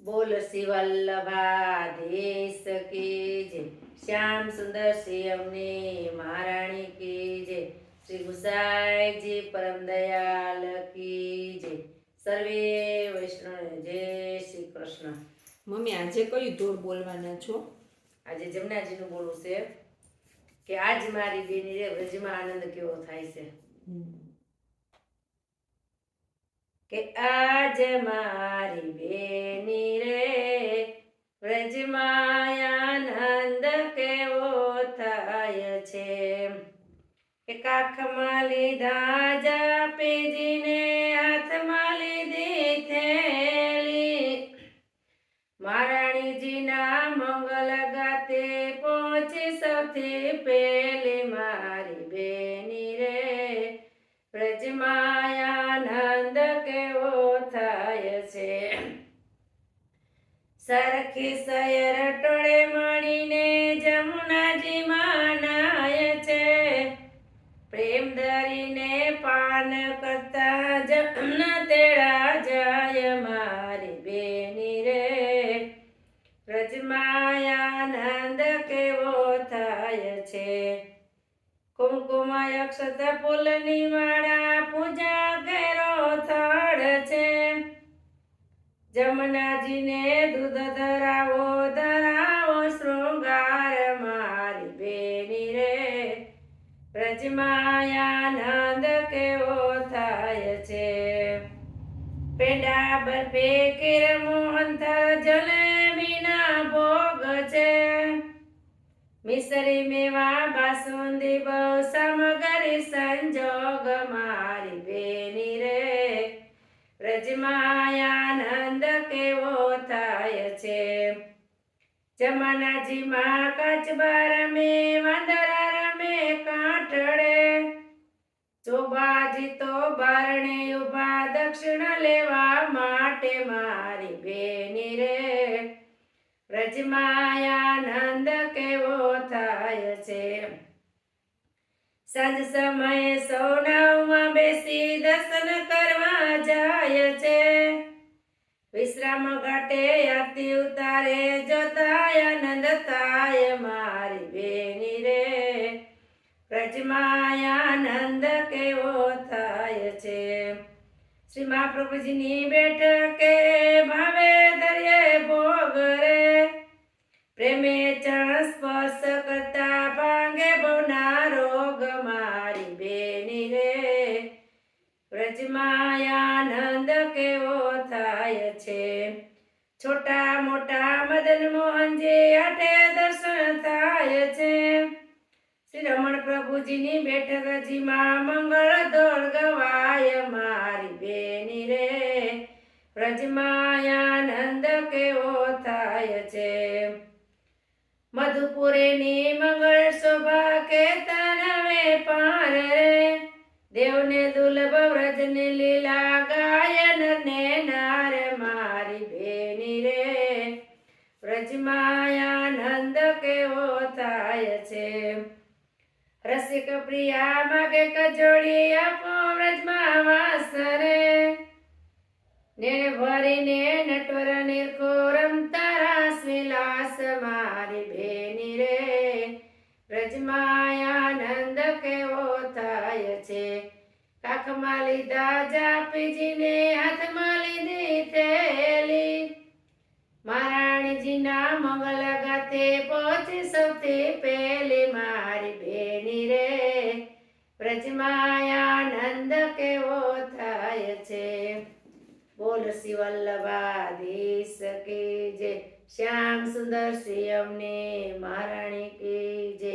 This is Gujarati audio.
બોલ શિવલ્લભા દેશ કે જય. શ્યામ સુંદર શ્રી અમને મહારાણી કે જય. શ્રી ગુસાઈજી પરમ દયાલ કી જય. સર્વે વૈષ્ણવ જય શ્રી કૃષ્ણ. મમ્મી આજે કયું ધોળ બોલવાના છો? આજે જમનાજીનું બોલવું છે કે આજ મારી બેની રે વ્રજમાં આનંદ કેવો થાય છે? કે આજ મારી બેની રે વ્રજમાં આનંદ કેવો થાય છે? કે કાખમાં લીધા જાપેજીને હાથમાં લીધી થેલી. મહારાણીજીના મંગલ ગાતે પહોંચી સૌથી પેલી મારી બેની રે વ્રજમાયા કેવો થાય છે. સરખી સયર ટોળે મળીને જમુનાજી માનાય છે. પ્રેમ ધરીને પાન કરતા જમના તેડા જાય મારી બેની રે. વ્રજમાં આનંદ કેવો થાય છે? કુમકુમ અક્ષત ફૂલની માળા પૂજા ઘેરો થળ છે. જમનાજીને દૂધ ધરાવો ધરાવો, શૃંગાર મારી બેની રે. પ્રજમાયાનંદ કેવો થાય છે. પેડા બરફે કેર મોહનથર જલેબીના મિસરી મેવા બાસુંદી બહુ સમગરી સંજોગ મારી બેની રે વ્રજમાં કેવો થાય છે જમાનાજીમાં કચબા રમે વાંદરા રમે કાંઠડે ચોબાજી તો બારણે ઊભા દક્ષિણ લેવા માટે મારી બેની રે વ્રજમાં આનંદ કેવો થાય છે? સાંજ સમયે સૌનાવમાં બેસી દર્શન કરવા જાય છે. વિશ્રામ ઘાટે આરતી ઉતારે જોતા આનંદ થાય મારી બેની રે. પ્રજમાયાનંદ કેવો થાય છે? શ્રી મહાપ્રભુજીની બેઠકે ભાવે દરિયે ભોગ રે. પ્રેમે ચરણ સ્પર્શ કરતા ભાંગે ભવનારો મારી બેની રે. વ્રજમાં આનંદ કેવો થાય છે? છોટા મોટા મદન મોહનજી આઠે દર્શન થાય છે. શ્રી રમણ પ્રભુજીની બેઠક જીમાં મંગળ દોડ ગવાય મારી બેની રે. વ્રજમાં આનંદ કેવો થાય છે? મધુપુરીની મંગળ શોભા કે તનવે પાર દેવને દુલભ વ્રજને લીલા ગાયન ને નાર મારી બેની રે. વ્રજમાયા નંદ કેવો થાય છે? રસિક પ્રિયા માગે કજોડી આપો વ્રજમાં વાસ રે. ને ભરીને કાખમાં લીધા જાપીજીને હાથમાં લીધી થેલી. મહારાણીજીના મંગલ ગાતે પહોંચી સૌથી પહેલી, મારી બેની રે પ્રજમાયાનંદ કેવો થાય છે? બોલ શ્રી વલ્લભાધીશ કી જય શ્યામ સુંદર શ્રી અમને મહારાણી કે જય